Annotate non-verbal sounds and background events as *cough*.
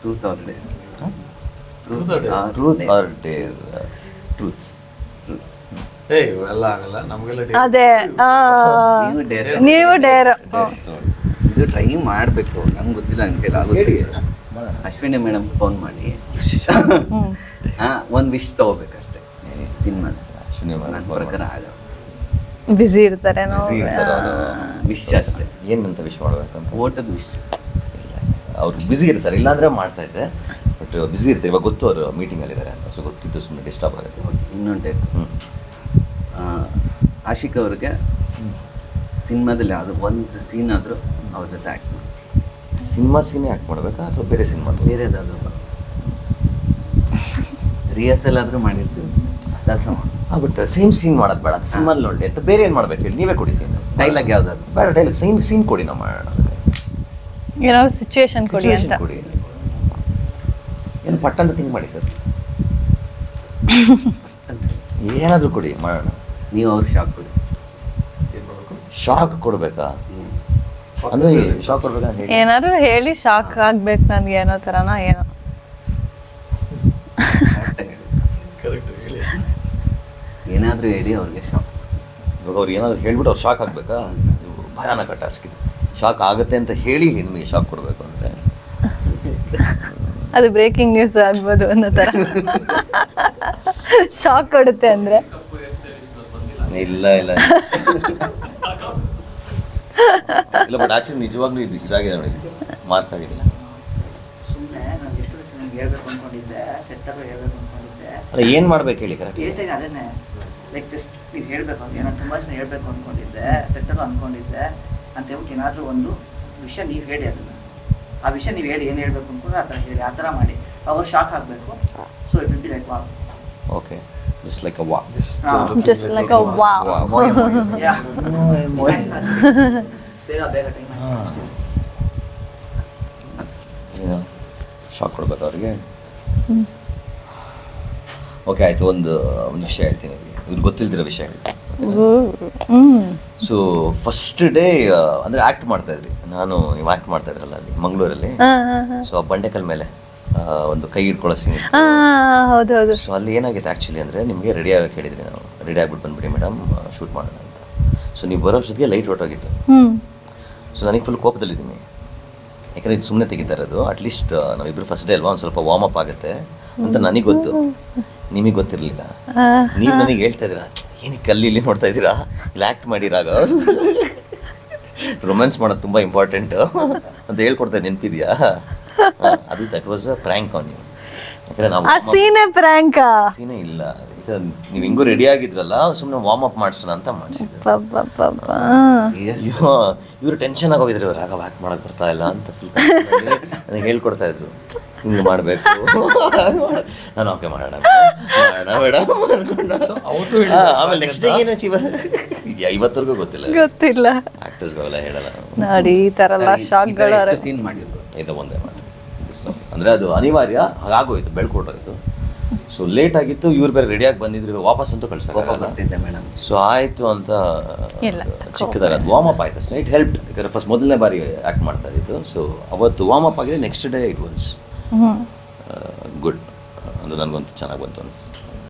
Truth or dare? Truth or dare truth ಏ ಇವೆಲ್ಲ ಆಗಲ್ಲ. ನಮಗೆಲ್ಲ ಅದೇ ನೀವು ಡೇರ್ ನೀವು ಡೇರ್ ಇದು ಟ್ರೈ ಮಾಡಬೇಕು. ನಂಗೆ ಗೊತ್ತಿಲ್ಲ ನನ್ನ ಕೈಲಿ ಆಗುತ್ತೆ. ಅಶ್ವಿನಿ ಮೇಡಮ್ ಫೋನ್ ಮಾಡಿ. ಒಂದ್ ಒಂದು ವಿಶ್ ತಗೋಬೇಕಷ್ಟೇ. ಸಿನಿಮಾ ನನ್ನ ಪ್ರಕಾರ ಆಗಲ್ಲ. ಬಿಸಿ ಇರ್ತಾರೆ. ವಿಶ್ ಅಷ್ಟೇ. ಏನಂತ ವಿಶ್ ಮಾಡ್ಬೇಕಂತ? ಓಟದ ವಿಶ್ ಅವ್ರು ಬ್ಯುಸಿ ಇರ್ತಾರೆ ಇಲ್ಲಾಂದ್ರೆ ಮಾಡ್ತಾ ಇದ್ದೆ ಬಟ್ ಬ್ಯುಸಿ ಇರ್ತಾರೆ. ಇವಾಗ ಗೊತ್ತು ಅವರು ಮೀಟಿಂಗ್ ಅಲ್ಲಿ ಇದ್ದಾರೆ ಅಂತ. ಸೊ ಗೊತ್ತಿದ್ದು ಸುಮ್ಮನೆ ಡಿಸ್ಟರ್ಬ್ ಆಗುತ್ತೆ. ಇನ್ನೊಂದು. ಟೈಪ್ ಆಶಿಕ್ ಅವ್ರಿಗೆ ಸಿನಿಮಾದಲ್ಲಿ ಯಾವುದು ಒಂದು ಸೀನ್ ಆದರೂ ಅವ್ರ ಜೊತೆ ಆ್ಯಕ್ಟ್ ಮಾಡಿ. ಸಿನಿಮಾ ಸೀನೇ ಆ್ಯಕ್ಟ್ ಮಾಡಬೇಕಾ ಅಥವಾ ಬೇರೆ ಸಿನಿಮಾ ಬೇರೆದಾದರೂ ರಿಹರ್ಸಲ್ ಆದರೂ ಮಾಡಿರ್ತೀವಿ. ಅದಾದ್ರೂ ಬಟ್ ಸೇಮ್ ಸೀನ್ ಮಾಡೋದು ಬೇಡ. ಸಿನಿಮಾ ನೋಡಿ ಅಂತ. ಬೇರೆ ಏನು ಮಾಡ್ಬೇಕು ಹೇಳಿ? ನೀವೇ ಕೊಡಿ ಸೀನ್ ಡೈಲಾಗ್ ಯಾವ್ದಾದ್ರು. ಬೇಡ ಡೈಲಾಗ್ ಸೇಮ್ ಸೀನ್ ಕೊಡಿ ನಾವು ಮಾಡೋಣ. ಏನೋ ಸಿಚುವೇಶನ್ ಕೊಡಿ ಅಂತ. ಕೊಡಿ. ಏನು ಪಟ್ಟಂತ ಥಿಂಕ್ ಮಾಡಿ ಸರ್. *laughs* ಏನಾದರೂ ಕೊಡಿ ಮಾಡೋಣ. ನೀವು ಅವ್ರಿಗೆ ಶಾಕ್ ಕೊಡಿ. ಶಾಕ್ ಕೊಡ್ಬೇಕಾ? ಅಂದ್ರೆ ಶಾಕ್ ಕೊಡ್ಬೇಕಾ ಏನಾದರೂ ಹೇಳಿ ಶಾಕ್ ಆಗ್ಬೇಕು ನನಗೆ ಏನೋ. ಥರನ ಏನೋ ಏನಾದರೂ ಹೇಳಿ ಅವ್ರಿಗೆ ಶಾಕ್ ಇವಾಗ ಅವ್ರು ಏನಾದರೂ ಹೇಳ್ಬಿಟ್ಟು ಅವ್ರು ಶಾಕ್ ಆಗಬೇಕಾ? ಭಯಾನಕ ಟಾಸ್ಕ್ ಇದು. ಶಾಕ್ ಆಗುತ್ತೆ ಅಂತ ಹೇಳಿ ನಿಮಗೆ ಶಾಕ್ ಕೊಡಬೇಕು ಅಂದರೆ. ಅದು ಬ್ರೇಕಿಂಗ್ ನ್ಯೂಸ್ ಆಗ್ಬೋದು ಅನ್ನೋ ಥರ ಶಾಕ್ ಕೊಡುತ್ತೆ ಅಂದರೆ. ಇಲ್ಲ ಇಲ್ಲ. ಇಲ್ಲ ಬಟ್ ಆಕ್ಚುಲಿ ನಿಜವಾಗ್ಲೂ ಇದು ಇದಾಗಿದೆ ನೋಡಿ. ಮಾರ್ಕ್ ಆಗಿಲ್ಲ ಸುಮ್ಮನೆ ನಾನು ಎಷ್ಟು ದಿವಸ ನಿಮ್ಗೆ ಹೇಳ್ಬೇಕು ಅಂದ್ಕೊಂಡಿದ್ದೆ ಸೆಟ್ಟಪ್ ಹೇಳ್ಬೇಕು ಅಂದ್ಕೊಂಡಿದ್ದೆ ಅಲ್ಲ ಏನು ಮಾಡ್ಬೇಕು ಹೇಳಿ ಕರೆಕ್ಟ್ ಅದೇನೆ ಲೈಕ್ ಜಸ್ಟ್ ನೀವು ಹೇಳ್ಬೇಕು ಏನೋ ನಾನು ತುಂಬ ಹೇಳ್ಬೇಕು ಅಂದ್ಕೊಂಡಿದ್ದೆ ಸೆಟ್ಟಲ್ ಅಂದ್ಕೊಂಡಿದ್ದೆ ಅಂತ ಹೇಳ್ಬಿಟ್ಟು ಏನಾದರೂ ಒಂದು ವಿಷಯ ನೀವು ಹೇಳಿ ಅದನ್ನು. ಆ ವಿಷಯ ನೀವು ಹೇಳಿ ಏನು ಹೇಳಬೇಕು ಅಂತ ಆ ಥರ ಹೇಳಿ ಆ ಥರ ಮಾಡಿ. ಅವ್ರು ಶಾಕ್ ಆಗಬೇಕು. So it will be like whoa okay just like a whoa Just like a wow. ಬೇಗ ಬೇಗ ಟೈಮ್ ಶಾಕ್ ಕೊಡ್ಬೇಕು ಅವರಿಗೆ. ಓಕೆ ಆಯ್ತು. ಒಂದು ಒಂದು ವಿಷಯ ಹೇಳ್ತೀನಿ ಇವ್ರು ಗೊತ್ತಿಲ್ದಿರೋ ವಿಷಯ. ಸೊ ಫಸ್ಟ್ ಡೇ ಅಂದ್ರೆ ಆಕ್ಟ್ ಮಾಡ್ತಾ ಇದ್ರಿ ನಾನು ನೀವು ಆ್ಯಕ್ಟ್ ಮಾಡ್ತಾ ಇದ್ರಲ್ಲ ಅಲ್ಲಿ ಮಂಗಳೂರಲ್ಲಿ. ಸೊ ಆ ಬಂಡೆಕಲ್ ಮೇಲೆ ಆ, ಒಂದು ಕೈ ಹಿಡ್ಕೊಳ್ಳೋ ಸೀನ್ ಹೌದು ಸೊ ಅಲ್ಲಿ ಏನಾಗಿದೆ ಆ್ಯಕ್ಚುಲಿ ಅಂದ್ರೆ ನಿಮಗೆ ರೆಡಿ ಆಗಕ್ಕೆ ಹೇಳಿದ್ರಿ ನಾವು. ರೆಡಿ ಆಗ್ಬಿಟ್ಟು ಬಂದ್ಬಿಡಿ ಮೇಡಮ್ ಶೂಟ್ ಮಾಡೋಣ ಅಂತ. ಸೊ ನೀವು ಬರೋ ಅಷ್ಟೊತ್ತಿಗೆ ಲೈಟ್ ಹೊರಟೋಗಿತ್ತು. ಆಗಿತ್ತು ಸೊ ನನಗೆ ಫುಲ್ ಕೋಪದಲ್ಲಿದ್ದೀನಿ. ಯಾಕಂದ್ರೆ ಇದು ಸುಮ್ಮನೆ ತೆಗಿತಾ ಇರೋದು. ಅಟ್ಲೀಸ್ಟ್ ನಾವಿಬ್ರು ಫಸ್ಟ್ ಡೇ ಅಲ್ವಾ ಒಂದು ಸ್ವಲ್ಪ ವಾರ್ಮ್ ಅಪ್ ಆಗುತ್ತೆ ಅಂತ ನನಗೆ ಗೊತ್ತು. ನಿಮಗೆ ಗೊತ್ತಿರಲಿಲ್ಲ. ನೀವು ನನಗೆ ಹೇಳ್ತಾ ಇದ್ದೀರಾ? ಏನಕ್ಕೆ ಕಲ್ಲಿ ಇಲ್ಲಿ ನೋಡ್ತಾ ಇದ್ದೀರಾ? ಇಲ್ಲಿ ಆ್ಯಕ್ಟ್ ಮಾಡಿರಾಗ ರೊಮ್ಯಾನ್ಸ್ ಮಾಡೋದು ತುಂಬ ಇಂಪಾರ್ಟೆಂಟ್ ಅಂತ ಹೇಳ್ಕೊಡ್ತಾ ನೆನಪಿದ್ಯಾ? ಅದು that was a prank on you ಯಾಕಂದರೆ ನಾವು ಆ ಸೀನೆ ಪ್ರ್ಯಾಂಕಾ ಸೀನೇ ಇಲ್ಲ. ನೀವು ಹಿಂಗೂ ರೆಡಿ ಆಗಿದ್ರಲ್ಲ ಸುಮ್ಮನೆ ವಾರ್ಮ್ ಅಪ್ ಮಾಡ್ಸೋಣ ಅಂತ ಮಾಡಿಸಿದ್ರು. ಅಯ್ಯೋ ಇವರು ಟೆನ್ಷನ್ ಆಗೋಗಿದ್ರು ಇವ್ರು ರಾಗ ಮಾಡಕ್ ಬರ್ತಾ ಇಲ್ಲ ಅಂತ ಫುಲ್ ನನಗೆ ಹೇಳ್ಕೊಡ್ತಾ ಇದ್ರು. ಹಿಂಗೆ ಮಾಡಬೇಕು. ನಾನು ಓಕೆ ಮಾಡೋಣ ಮಾಡೋಣ ಮೇಡಮ್ ಅನ್ಕೊಂಡು. ಆಮೇಲೆ ನೆಕ್ಸ್ಟ್ ಡೇ ಏನು ಅಚೀವ್ ಇವತ್ತರೆಗೂ ಗೊತ್ತಿಲ್ಲ. ಗೊತ್ತಿಲ್ಲ. ಆಕ್ಟರ್ಸ್ಗಳೆಲ್ಲ ಹೇಳಲ್ಲ. ನೋಡಿ ಈ ತರ ಎಲ್ಲ ಶಾಕ್ಗಳು ಸೀನ್ ಮಾಡಿದ್ರು ಇದು ಒಂದೇ ಮಾಡಿ ಅಂದರೆ ಅದು ಅನಿವಾರ್ಯ ಹಾಗಾಗೋಯ್ತು ಬೆಳ್ಕೊಟ್ಟೋಯ್ತು. ಸೊ ಲೇಟ್ ಆಗಿತ್ತು ಇವ್ರು ಬೇರೆ ರೆಡಿಯಾಗಿ ಬಂದಿದ್ರು ವಾಪಸ್ ಅಂತೂ ಕಳ್ಸಕ್ಕೆ ಮೇಡಮ್. ಸೊ ಆಯಿತು ಅಂತ ಇಲ್ಲ. ಚಿಕ್ಕದಾಗ ಅದು ವಾರ್ಮ್ ಅಪ್ ಆಯ್ತು. ಸ್ನೇಟ್ ಇಟ್ ಹೆಲ್ಪ್ ಯಾಕಂದ್ರೆ ಫಸ್ಟ್ ಮೊದಲನೇ ಬಾರಿ ಆ್ಯಕ್ಟ್ ಮಾಡ್ತಾ ಇದ್ದಿದ್ದು. ಸೊ ಅವತ್ತು ವಾರ್ಮ್ ಅಪ್ ಆಗಿದೆ next day it was hmm. Good ಅದು ನನಗಂತೂ ಚೆನ್ನಾಗಿ ಬಂತು ಅನಿಸ್ತು.